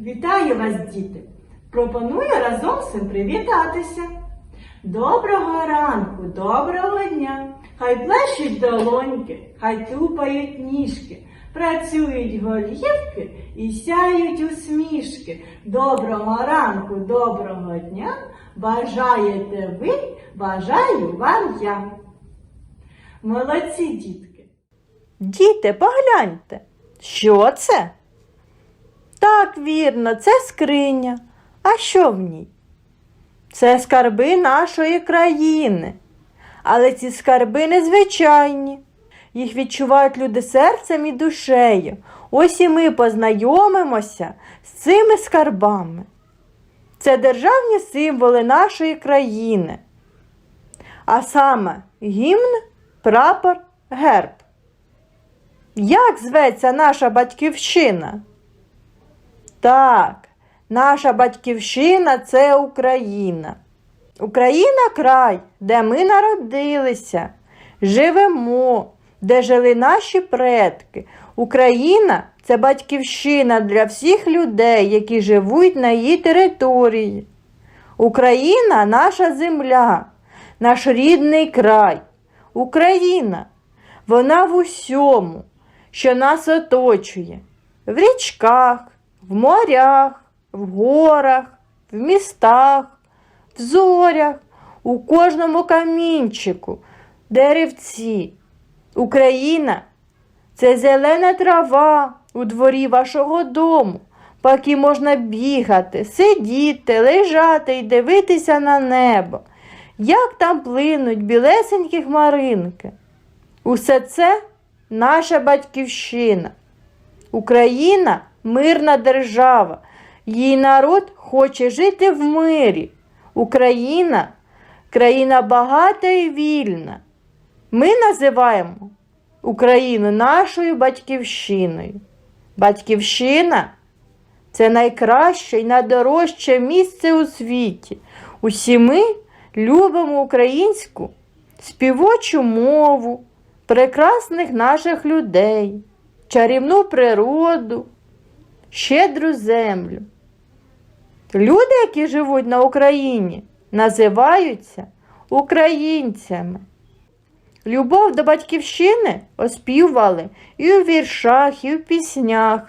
Вітаю вас, діти! Пропоную разом цим привітатися. Доброго ранку, доброго дня! Хай плещуть долоньки, хай тупають ніжки, працюють голівки і сяють усмішки. Доброго ранку, доброго дня! Бажаєте ви, бажаю вам я. Молодці, дітки! Діти, погляньте, що це? Так, вірно, це скриня. А що в ній? Це скарби нашої країни. Але ці скарби незвичайні. Їх відчувають люди серцем і душею. Ось і ми познайомимося з цими скарбами. Це державні символи нашої країни. А саме гімн, прапор, герб. Як зветься наша батьківщина? Так, наша батьківщина це Україна. Україна край, де ми народилися, живемо, де жили наші предки. Україна це батьківщина для всіх людей, які живуть на її території. Україна наша земля, наш рідний край. Україна, вона в усьому, що нас оточує, в річках, в морях, в горах, в містах, в зорях, у кожному камінчику, деревці. Україна це зелена трава у дворі вашого дому, поки можна бігати, сидіти, лежати і дивитися на небо, як там плинуть білесенькі хмаринки. Усе це наша батьківщина. Україна мирна держава. Її народ хоче жити в мирі. Україна країна багата і вільна. Ми називаємо Україну нашою батьківщиною. Батьківщина це найкраще і найдорожче місце у світі. Усі ми любимо українську співочу мову, прекрасних наших людей, чарівну природу, щедру землю. Люди, які живуть на Україні, називаються українцями. Любов до батьківщини оспівали і у віршах, і в піснях.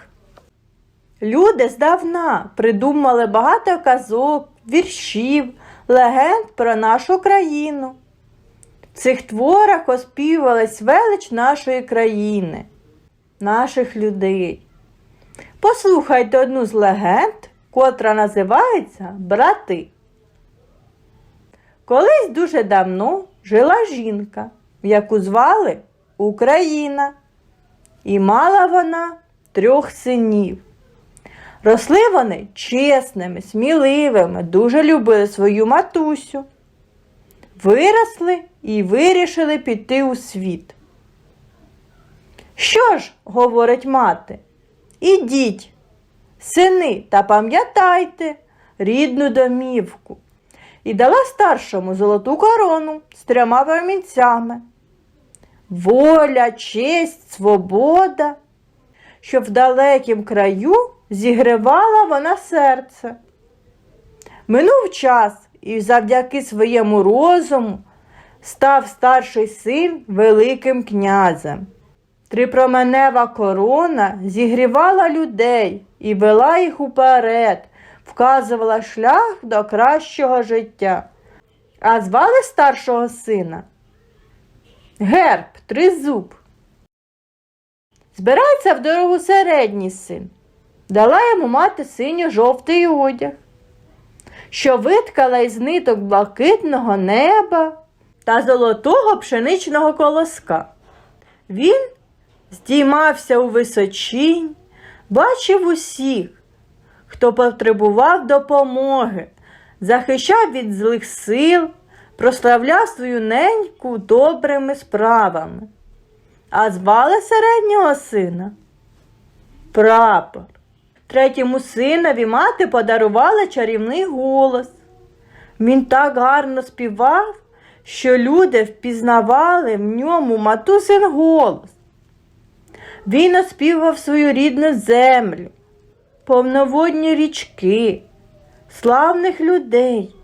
Люди здавна придумали багато казок, віршів, легенд про нашу країну. В цих творах оспівалась велич нашої країни, наших людей. Послухайте одну з легенд, котра називається Брати. Колись дуже давно жила жінка, яку звали Україна, і мала вона трьох синів. Росли вони чесними, сміливими, дуже любили свою матусю. Виросли і вирішили піти у світ. Що ж, говорить мати, ідіть, сини, та пам'ятайте рідну домівку. І дала старшому золоту корону з трьома промінцями. Воля, честь, свобода, що в далекім краю зігрівала вона серце. Минув час і завдяки своєму розуму став старший син Великим князем. Трипроменева корона зігрівала людей і вела їх уперед, вказувала шлях до кращого життя. А звали старшого сина Герб Тризуб. Збирається в дорогу середній син. Дала йому мати синьо-жовтий одяг, що виткала із ниток блакитного неба та золотого пшеничного колоска. Він здіймався у височінь, бачив усіх, хто потребував допомоги, захищав від злих сил, прославляв свою неньку добрими справами. А звали середнього сина прапор. Третьому синові мати подарувала чарівний голос. Він так гарно співав, що люди впізнавали в ньому матусин голос. Він оспівав свою рідну землю, повноводні річки, славних людей.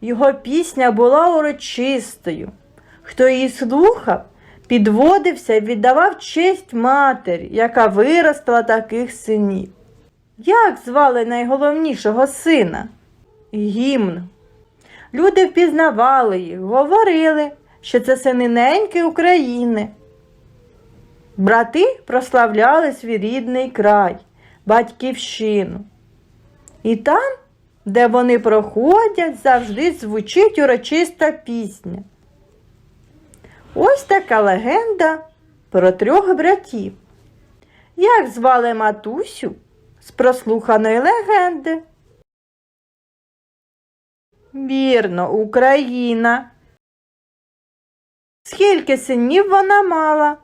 Його пісня була урочистою. Хто її слухав, підводився і віддавав честь матері, яка виростила таких синів. Як звали найголовнішого сина? Гімн. Люди впізнавали їх, говорили, що це сини неньки України. Брати прославляли свій рідний край, батьківщину. І там, де вони проходять, завжди звучить урочиста пісня. Ось така легенда про трьох братів. Як звали матусю з прослуханої легенди? Вірно, Україна. Скільки синів вона мала?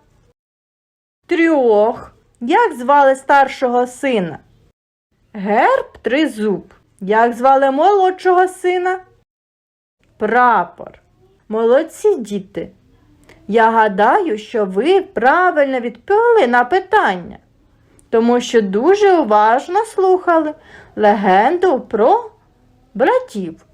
Трьох. Як звали старшого сина? Герб тризуб. Як звали молодшого сина? Прапор. Молодці діти. Я гадаю, що ви правильно відповіли на питання, тому що дуже уважно слухали легенду про братів.